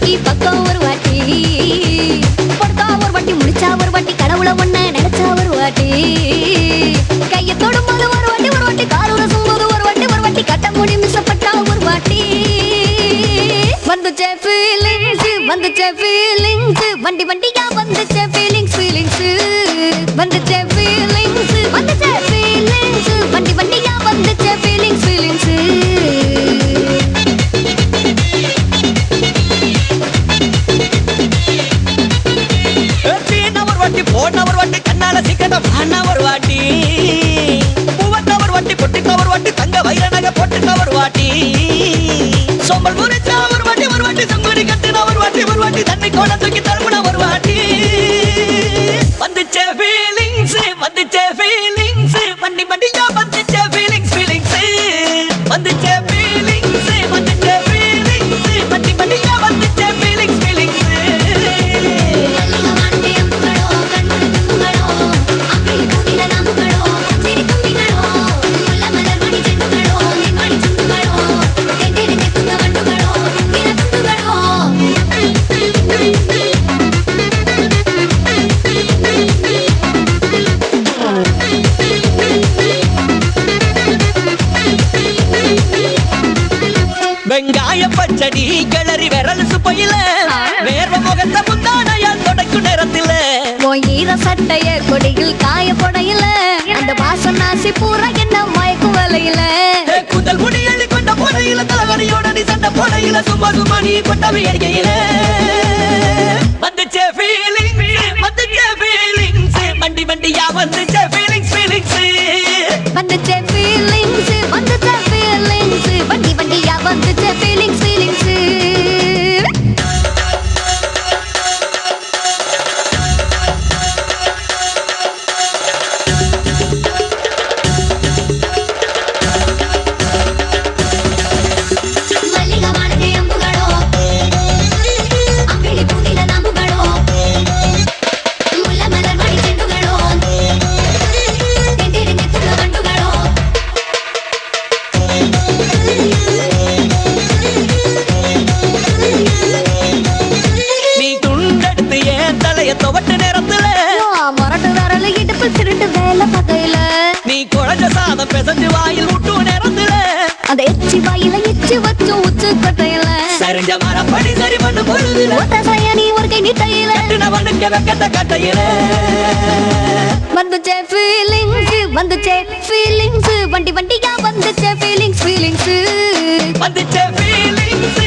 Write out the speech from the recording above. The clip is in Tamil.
வாட்டி பக்கம் ஒரு வாட்டி. பொடுத்தா ஒரு வாட்டி முடிச்சா ஒரு வாட்டி கடவுளை ஒன்ன நினைச்சா ஒரு வாட்டி. கையை தொடும் போது ஒரு வாட்டி ஒரு வாட்டி காரூர சூம்போது ஒரு வாட்டி ஒரு வாட்டி கட்ட மூடி மிசப்பட்டா ஒரு வாட்டி. வந்துச்சே ஃபீலிங்ஸ் வந்துச்சே ஃபீலிங்ஸ் வண்டி வண்டியா வந்துச்சே ஃபீலிங்ஸ் ஃபீலிங்ஸ் வந்துச்சே பச்சடி கிளறி விரல் சுப்பையில. வேர்வ முகத்த முந்தானையா தொடக்கும் நேரத்தில. ஈர சட்டைய கொடியில் காய போடையில. அந்த வாசம் நாசி பூரா என்ன மயக்கும் வலையில. கூந்தல் முடி அள்ளி கொண்ட போடையில தலைவரியோட நீ சண்டை போடையில சும்மா சும்மா நீ கொண்டவை அடிக்கையில. துவட்ட நேரத்துல. மொரட்டு விரல இடுப்பு திருட்டு வேலை பகையில. நீ குழஞ்ச சாதம் பிசைஞ்சு வாயில் விட்டு நேரத்துல. அந்த எச்சி வாயில எச்சி வச்சு உச்சு கட்டையில. சரிஞ்ச மரப்படி சரி பண்ணு பொழுதுல சயனி ஒரு கை நீட்டையில. கட்டுனவனுக்கு வெக்கத்த கட்டையில. வந்துச்சே ஃபீலிங்ஸ் வந்துச்சே ஃபீலிங்ஸ் வண்டி வண்டியா வந்துச்சே ஃபீலிங்ஸ் ஃபீலிங்ஸ் வந்துச்சே ஃபீலிங்ஸ்